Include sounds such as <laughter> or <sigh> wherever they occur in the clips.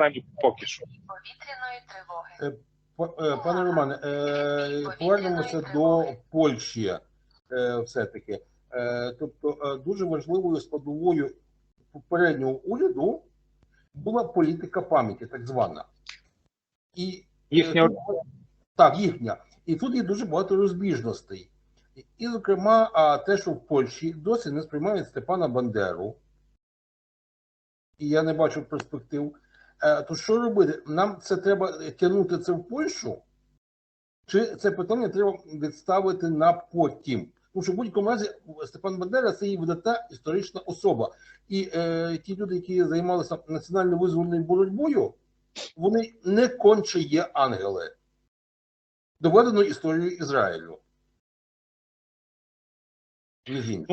принаймні поки що. повітряної тривоги. Е, Пане Романе, е, повернемося до Польщі е, все-таки. Е, Тобто е, дуже важливою складовою попереднього уряду була політика пам'яті, так звана. І Їхня Е, Так, їхня. І тут є дуже багато розбіжностей. І, зокрема, те, що в Польщі досі не сприймають Степана Бандеру, і я не бачу перспектив. Е, То що робити? Нам це треба тягнути це в Польщу? Чи це питання треба відставити на потім? Тому що в будь-якому разі Степан Бандера це є видатна історична особа. І е, ті люди, які займалися національно визвольною боротьбою, вони не конче є ангели. Доведено історією Ізраїлю. Іншим.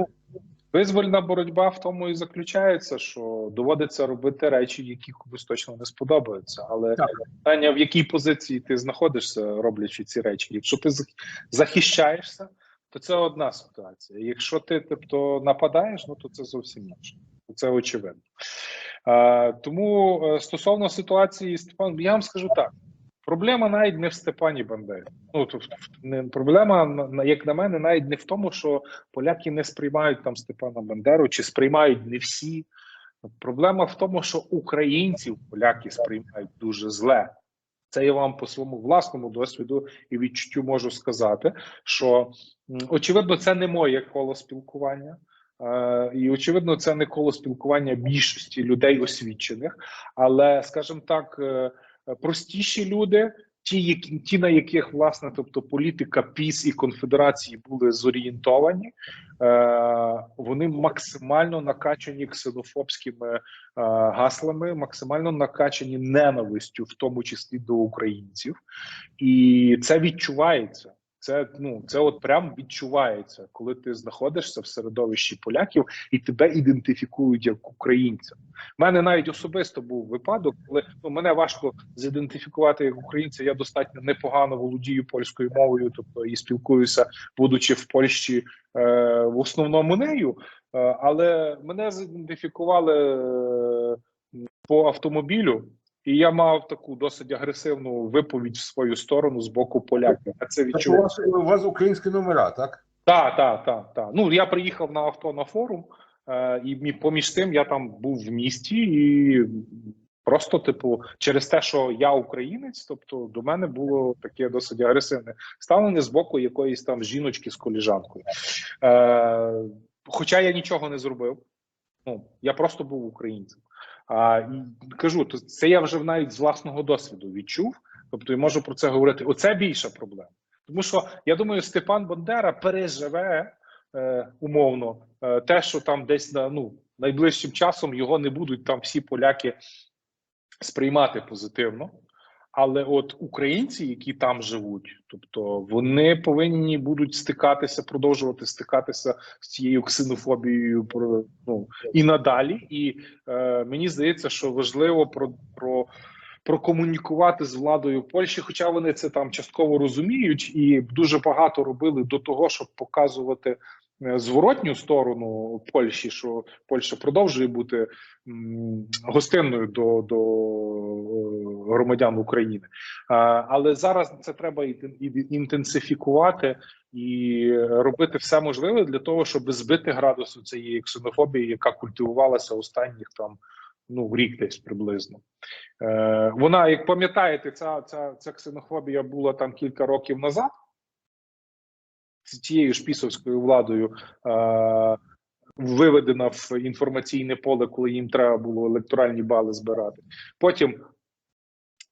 Визвольна боротьба в тому і заключається, що доводиться робити речі, які комусь точно не сподобаються. Але Так. питання, в якій позиції ти знаходишся, роблячи ці речі. Якщо ти захищаєшся, то це одна ситуація. Якщо ти тобто нападаєш, ну то це зовсім інше. Це очевидно. Е, тому стосовно ситуації Степан, я вам скажу так: проблема навіть не в Степані Бандері. Ну тобто не проблема, як на мене, навіть не в тому, що поляки не сприймають там Степана Бандеру, чи сприймають не всі. Проблема в тому, що українців поляки сприймають дуже зле. Це я вам по своєму власному досвіду і відчуттю можу сказати, що очевидно, це не моє коло спілкування. Е, і очевидно, це не коло спілкування більшості людей освічених, але, скажімо так, е, простіші люди, ті, які ті, на яких власне, тобто політика ПІС і конфедерації були зорієнтовані, е, вони максимально накачані ксенофобськими е, гаслами, максимально накачані ненавистю, в тому числі до українців, і це відчувається. Це ну це от прям відчувається, коли ти знаходишся в середовищі поляків і тебе ідентифікують як українця. У мене навіть особисто був випадок, коли ну мене важко зідентифікувати як українця. Я достатньо непогано володію польською мовою, тобто і спілкуюся, будучи в Польщі е, в основному нею. Е, але мене зідентифікували е, по автомобілю. І я мав таку досить агресивну виповідь в свою сторону з боку поляків. А це у відчував. вас, у вас українські номера, так? Так, так, так, так. Ну я приїхав на авто на форум, е, і поміж тим я там був в місті, і просто, типу, через те, що я українець, тобто до мене було таке досить агресивне ставлення з боку якоїсь там жіночки з коліжанкою. Е, хоча я нічого не зробив. Ну я просто був українцем. А кажу, то це я вже навіть з власного досвіду відчув. Тобто, і можу про це говорити. Оце більша проблема. Тому що я думаю, Степан Бандера переживе е, умовно е, те, що там десь на ну найближчим часом його не будуть там всі поляки сприймати позитивно. Але от українці, які там живуть, тобто вони повинні будуть стикатися, продовжувати стикатися з цією ксенофобією ну і надалі. І е, мені здається, що важливо про, про прокомунікувати з владою Польщі, хоча вони це там частково розуміють, і дуже багато робили до того, щоб показувати е, зворотню сторону Польщі, що Польща продовжує бути гостинною до, до громадян України. Але зараз це треба інтенсифікувати і робити все можливе для того, щоб збити градус цієї ксенофобії, яка культивувалася останніх там ну рік десь приблизно. Е, вона, як пам'ятаєте, ця, ця, ця ксенофобія була там кілька років назад. З тією ж пісовською владою е, виведена в інформаційне поле, коли їм треба було електоральні бали збирати. Потім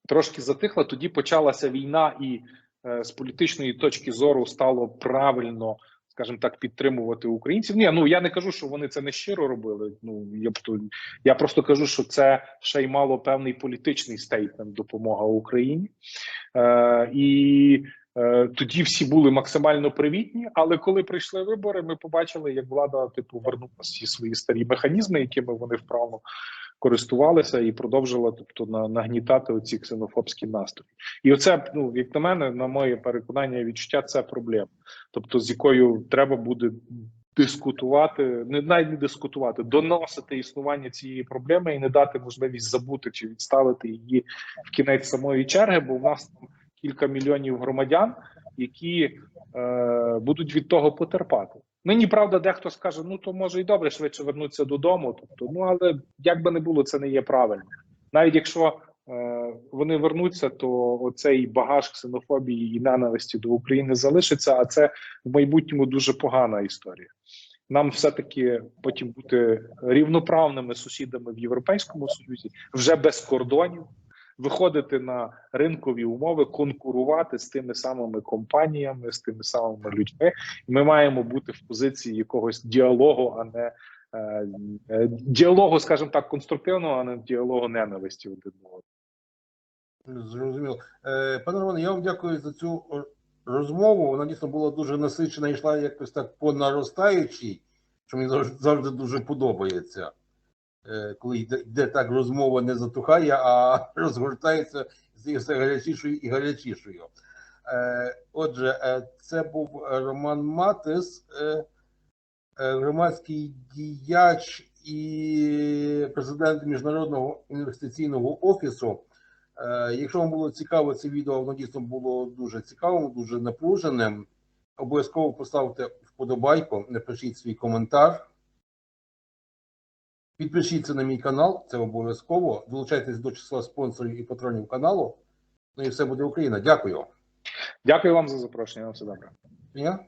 трошки затихла, тоді почалася війна, і е, з політичної точки зору стало правильно, скажімо так, підтримувати українців. Ні, ну я не кажу, що вони це не щиро робили. Ну я я просто кажу, що це ще й мало певний політичний стейтмент допомога Україні. Е, і е, тоді всі були максимально привітні. Але коли прийшли вибори, ми побачили, як влада типу вернула всі свої старі механізми, якими вони вправно користувалися, і продовжила, тобто, на, нагнітати оці ксенофобські настрої. І оце, ну як на мене, на моє переконання відчуття, це проблема, тобто з якою треба буде дискутувати, не навіть не дискутувати, доносити існування цієї проблеми і не дати можливість забути чи відставити її в кінець самої черги, бо в нас там кілька мільйонів громадян, які е, будуть від того потерпати. Нині правда, дехто скаже: ну то може і добре швидше вернутися додому. Тобто, ну але як би не було, це не є правильно. Навіть якщо е, вони вернуться, то оцей багаж ксенофобії і ненависті до України залишиться. А це в майбутньому дуже погана історія. Нам все-таки потім бути рівноправними сусідами в Європейському Союзі, вже без кордонів, виходити на ринкові умови, конкурувати з тими самими компаніями, з тими самими людьми. Ми маємо бути в позиції якогось діалогу, а не е, е, діалогу, скажімо так, конструктивного, а не діалогу ненависті один одного. Зрозуміло. Е, Пане Романе, я вам дякую за цю розмову. Вона дійсно була дуже насичена, йшла якось так по наростаючій, що мені завжди дуже подобається. Е, Коли йде, так розмова не затухає, а <laughs> розгортається з гарячішою і гарячішою. Е, Отже, е, це був Роман Матис, громадський діяч і президент Міжнародного інвестиційного офісу. Якщо вам було цікаво це відео, воно дійсно було дуже цікавим, дуже напруженим. Обов'язково поставте вподобайку, напишіть свій коментар. Підпишіться на мій канал, це обов'язково. Долучайтесь до числа спонсорів і патронів каналу. Ну і все буде Україна. Дякую. Дякую вам за запрошення. На все добре. Я?